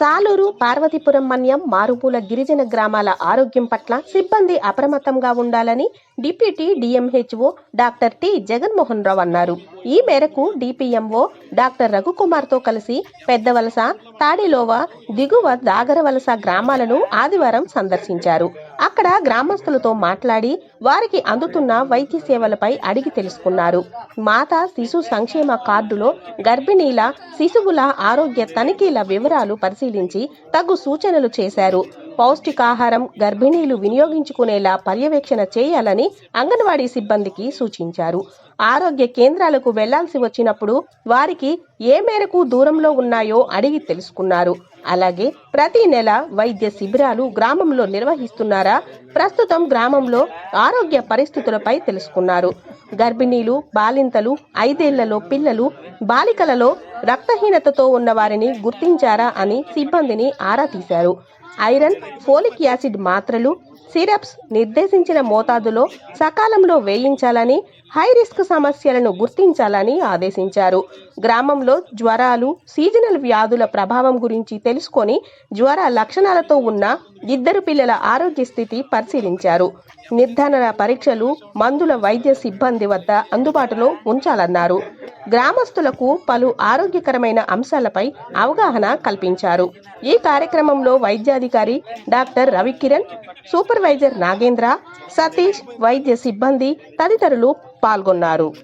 సాలూరు పార్వతీపురం మన్యం మారుమూల గిరిజన గ్రామాల ఆరోగ్యం పట్ల సిబ్బంది అప్రమత్తంగా ఉండాలని deputy DMHO doctor T Jaganmohan Rao అన్నారు. ఈ మేరకు డిపిఎంఓ డాక్టర్ రఘుకుమార్తో కలిసి పెద్దవలస తాడిలోవ దిగువ దాగరవలస గ్రామాలను ఆదివారం సందర్శించారు. అక్కడ గ్రామస్తులతో మాట్లాడి వారికి అందుతున్న వైద్య సేవలపై అడిగి తెలుసుకున్నారు. మాతా శిశు సంక్షేమ కార్డులో గర్భిణీల శిశువుల ఆరోగ్య తనిఖీల వివరాలు పరిశీలించి తగు సూచనలు చేశారు. పౌష్టికాహారం గర్భిణీలు వినియోగించుకునేలా పర్యవేక్షణ చేయాలని అంగన్వాడీ సిబ్బందికి సూచించారు. ఆరోగ్య కేంద్రాలకు వెళ్ళాల్సి వచ్చినప్పుడు వారికి ఏ మేరకు దూరంలో ఉన్నాయో అడిగి తెలుసుకున్నారు. అలాగే ప్రతి నెల వైద్య శిబిరాలు గ్రామంలో నిర్వహిస్తున్నారా? ప్రస్తుతం గ్రామంలో ఆరోగ్య పరిస్థితులపై తెలుసుకున్నారు. గర్భిణీలు బాలింతలు ఐదేళ్ళలో పిల్లలు బాలికలలో రక్తహీనతతో ఉన్న వారిని గుర్తించారా అని సిబ్బందిని ఆరా తీశారు. ఐరన్ ఫోలిక్ యాసిడ్ మాత్రలు సిరప్స్ నిర్దేశించిన మోతాదులో సకాలంలో వేయించాలని హై రిస్క్ సమస్యలను గుర్తించాలని ఆదేశించారు. గ్రామంలో జ్వరాలు సీజనల్ వ్యాధుల ప్రభావం గురించి తెలుసుకొని జ్వర లక్షణాలతో ఉన్న ఇద్దరు పిల్లల ఆరోగ్య స్థితి పరిశీలించారు. నిర్ధారణ పరీక్షలు మందుల వైద్య సిబ్బంది వద్ద అందుబాటులో ఉంచాలన్నారు. గ్రామస్తులకు పలు ఆరోగ్యకరమైన అంశాలపై అవగాహన కల్పించారు. ఈ కార్యక్రమంలో వైద్యాధికారి డాక్టర్ రవికిరణ్ సూపర్వైజర్ నాగేంద్ర సతీష్ వైద్య సిబ్బంది తదితరులు పాల్గొన్నారు.